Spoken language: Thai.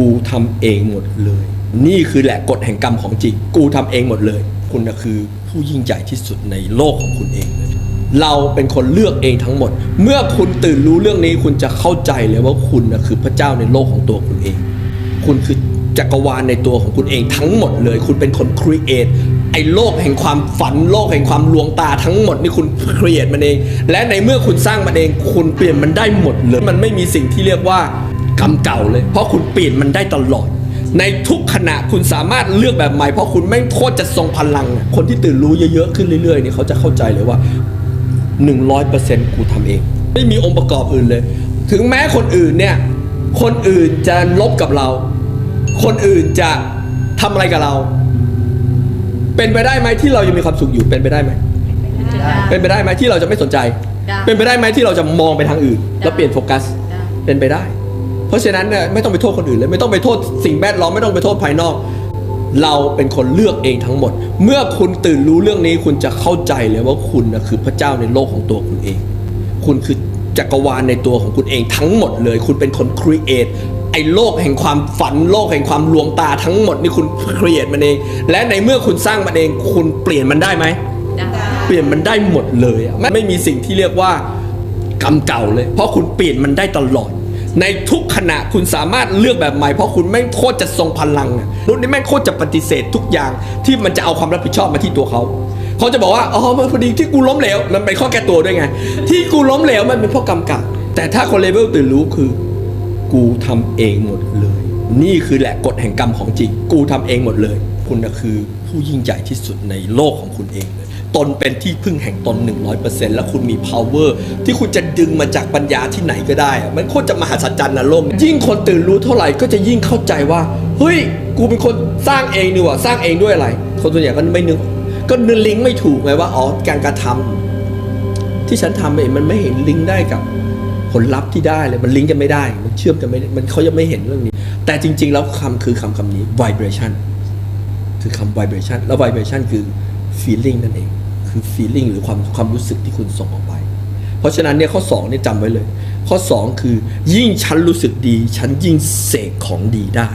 กูทำเองหมดเลย นี่คือแหละกฎแห่งกรรมของจริง กูทำเองหมดเลย คุณนะคือผู้ยิ่งใหญ่ที่สุดในโลกของคุณเองเลย เราเป็นคนเลือกเองทั้งหมด เมื่อคุณตื่นรู้เรื่องนี้คุณจะเข้าใจเลยว่าคุณนะคือพระเจ้าในโลกของตัวคุณเอง คุณคือจักรวาลในตัวของคุณเองทั้งหมดเลย คุณเป็นคนครีเอทไอ้โลกแห่งความฝันโลกแห่งความลวงตาทั้งหมดนี่คุณครีเอทมันเอง และในเมื่อคุณสร้างมันเอง คุณเปลี่ยนมันได้หมดเลย มันไม่มีสิ่งที่เรียกว่า กรรมเก่าเลย เพราะคุณเปลี่ยนมันได้ตลอด ในทุกขณะคุณสามารถเลือกแบบใหม่ เพราะคุณแม่งโคตรจะทรงพลังอะคนที่ตื่นรู้เยอะๆขึ้นเรื่อยๆนี่เขาจะเข้าใจเลยว่า 100%กูทำเอง ไม่มีองค์ประกอบอื่นเลย ถึงแม้คนอื่นเนี่ยคนอื่นจะลบกับเรา คนอื่นจะทำอะไรกับเรา เป็นไปได้ไหมที่เรายังมีความสุขอยู่เป็นไปได้ไหมเป็นไปได้ไหมที่เราจะไม่สนใจได้เป็นไปได้ไหมที่เราจะมองไปทางอื่น แล้วเปลี่ยนโฟกัสได้เป็นไปได้ เพราะฉะนั้นเนี่ยไม่ต้องไปโทษคนอื่นเลยไม่ต้องไปโทษสิ่งแวดล้อมไม่ต้องไปโทษภายนอก เราเป็นคนเลือกเองทั้งหมด เมื่อคุณตื่นรู้เรื่องนี้คุณจะเข้าใจเลยว่าคุณนะคือพระเจ้าในโลกของตัวคุณเอง คุณคือจักรวาลในตัวของคุณเองทั้งหมดเลย คุณเป็นคนครีเอทไอ้โลกแห่งความฝันโลกแห่งความลวงตาทั้งหมดนี่คุณครีเอทมันเอง และในเมื่อคุณสร้างมันเอง คุณเปลี่ยนมันได้ไหมได้เปลี่ยนมันได้หมดเลยอะไม่ไม่มีสิ่งที่เรียกว่ากรรมเก่าเลย เพราะคุณเปลี่ยนมันได้ตลอด ในทุกขณะคุณสามารถเลือกแบบใหม่เพราะคุณแม่งโคตรจะทรงพลังรุ่นนี้แม่งโคตรจะปฏิเสธทุกอย่างที่มันจะเอาความรับผิดชอบมาที่ตัวเขาเขาจะบอกว่าอ๋อมันพอดีที่กูล้มเหลวมันเป็นข้อแก้ตัวด้วยไง ที่กูล้มเหลวมันเป็นเพราะกรรมเก่าแต่ถ้าคนเลเวลตื่นรู้คือ กูทำเองหมดเลย นี่คือแหละกฎแห่งกรรมของจริง กูทำเองหมดเลย คุณนะคือผู้ยิ่งใหญ่ที่สุดในโลกของคุณเองเลยตนเป็นที่พึ่งแห่งตน 100%แล้วคุณมี power ที่คุณจะดึงมาจากปัญญาที่ไหนก็ได้ มันโคตรจะมหัศจรรย์นะโลก ยิ่งคนตื่นรู้เท่าไหร่ก็จะยิ่งเข้าใจว่า เฮ้ย กูเป็นคนสร้างเองนี่ว่าสร้างเองด้วยอะไร คนส่วนใหญ่ก็ไม่นึก ก็นึกลิงก์ไม่ถูกไงว่า อ๋อ การกระทำที่ฉันทำเองมันไม่เห็นลิงก์ได้กับผลลัพธ์ที่ได้เลย มันลิงก์กันไม่ได้ มันเชื่อมกันไม่ มันเขายังไม่เห็นเรื่องนี้ แต่จริง ๆ แล้วคำคือคำคำนี้ vibration คือคำ vibration แล้ว vibration คือ feeling นั่นเอง คือ feeling หรือความความรู้สึกที่คุณส่งออกไป เพราะฉะนั้นเนี่ยข้อ2เนี่ยจำไว้เลย ข้อ 2 คือ ยิ่งฉันรู้สึกดี ฉันยิ่งเสกของดีได้